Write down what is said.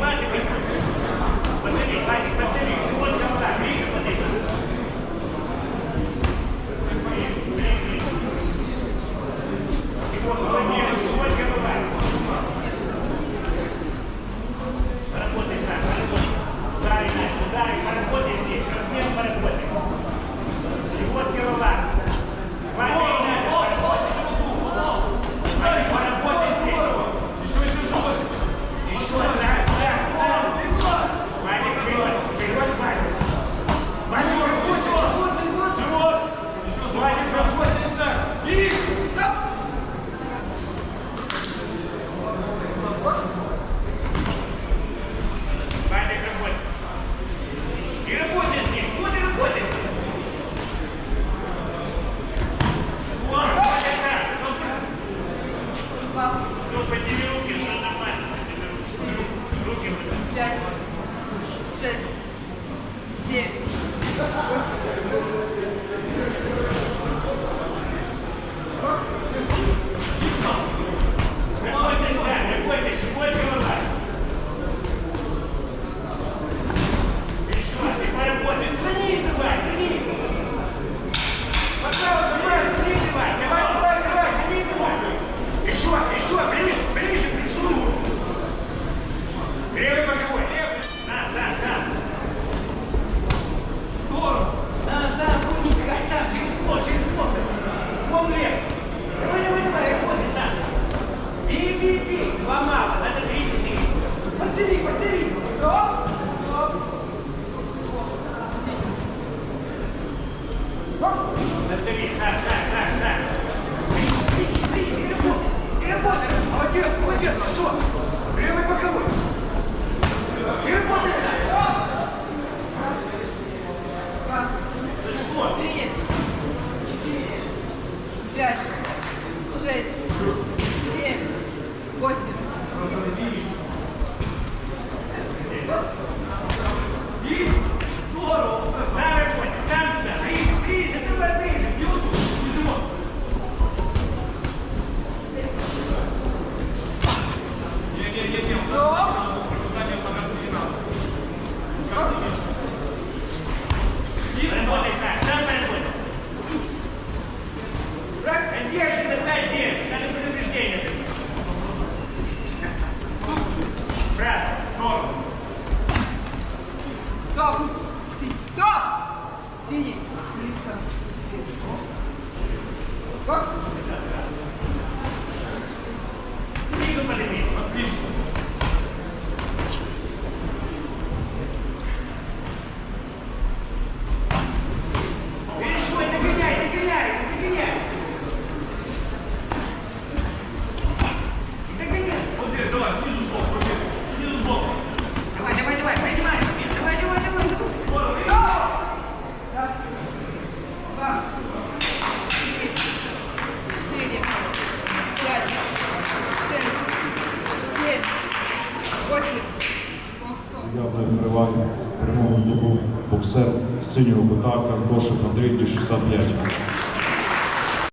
Let's go. when you. иди, иди. Два мало, надо три четыре. Подбери, подбери. Стоп, стоп. Подбери, Саша. Как? відсвяткувати перемогу здобув боксер синього кота Каркошев Андрій 65.